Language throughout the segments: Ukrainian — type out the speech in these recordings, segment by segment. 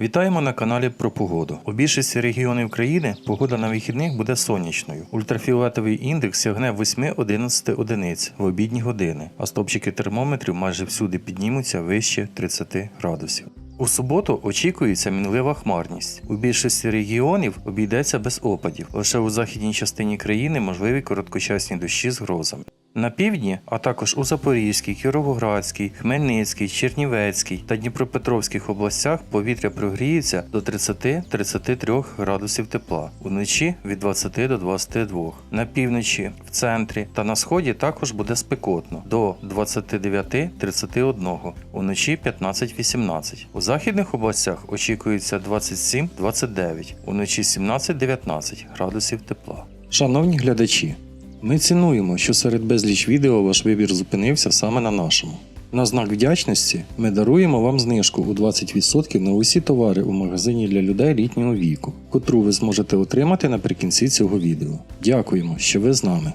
Вітаємо на каналі про погоду. У більшості регіонів країни погода на вихідних буде сонячною. Ультрафіолетовий індекс сягне 8-11 одиниць в обідні години, а стопчики термометрів майже всюди піднімуться вище 30 градусів. У суботу очікується мінлива хмарність. У більшості регіонів обійдеться без опадів. Лише у західній частині країни можливі короткочасні дощі з грозами. На півдні, а також у Запорізькій, Кіровоградській, Хмельницькій, Чернівецькій та Дніпропетровських областях повітря прогріється до 30-33 градусів тепла, уночі від 20 до 22. На півночі, в центрі та на сході також буде спекотно до 29-31, уночі 15-18. У західних областях очікується 27-29, уночі 17-19 градусів тепла. Шановні глядачі, ми цінуємо, що серед безліч відео ваш вибір зупинився саме на нашому. На знак вдячності ми даруємо вам знижку у 20% на усі товари у магазині для людей літнього віку, котру ви зможете отримати наприкінці цього відео. Дякуємо, що ви з нами.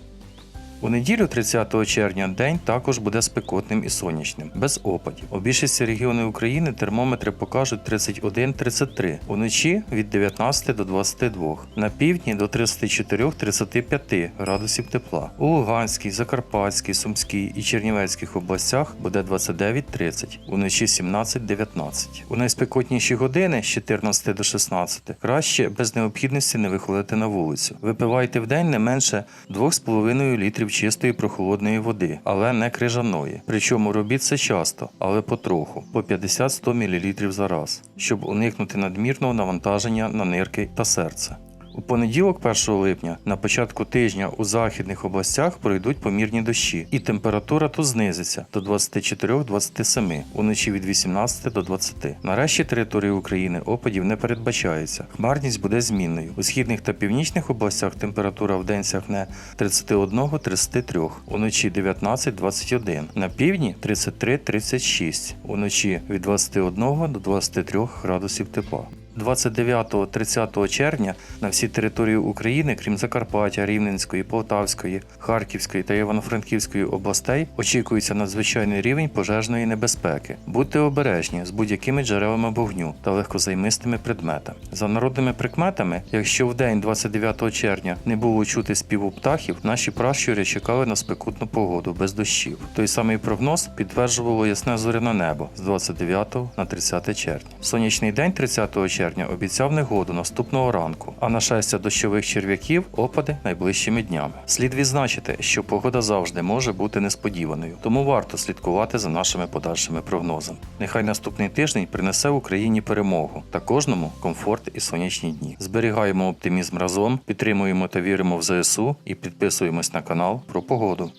У неділю 30 червня день також буде спекотним і сонячним, без опадів. У більшості регіонів України термометри покажуть 31-33, уночі від 19 до 22, на півдні до 34-35 градусів тепла. У Луганській, Закарпатській, Сумській і Чернівецьких областях буде 29-30, уночі 17-19. У найспекотніші години з 14 до 16 краще без необхідності не виходити на вулицю. Випивайте в день не менше 2,5 літрів чистої прохолодної води, але не крижаної. Причому робіть це часто, але потроху, по 50-100 мл за раз, щоб уникнути надмірного навантаження на нирки та серце. У понеділок, 1 липня, на початку тижня у західних областях пройдуть помірні дощі, і температура тут знизиться до 24-27, уночі від 18 до 20. На решті території України опадів не передбачається. Хмарність буде змінною. У східних та північних областях температура в день сягне 31-33, уночі 19-21, на півдні 33-36, уночі від 21 до 23 градусів тепла. 29-30 червня на всій території України, крім Закарпаття, Рівненської, Полтавської, Харківської та Івано-Франківської областей, очікується надзвичайний рівень пожежної небезпеки. Будьте обережні з будь-якими джерелами вогню та легкозаймистими предметами. За народними прикметами, якщо в день 29 червня не було чути співу птахів, наші пращури чекали на спекутну погоду без дощів. Той самий прогноз підтверджувало ясне зоряне небо з 29 на 30 червня. Сонячний день 30 червня обіцяв негоду наступного ранку, а нашестя дощових черв'яків опади найближчими днями. Слід відзначити, що погода завжди може бути несподіваною, тому варто слідкувати за нашими подальшими прогнозами. Нехай наступний тиждень принесе Україні перемогу та кожному комфорт і сонячні дні. Зберігаємо оптимізм разом, підтримуємо та віримо в ЗСУ і підписуємось на канал про погоду.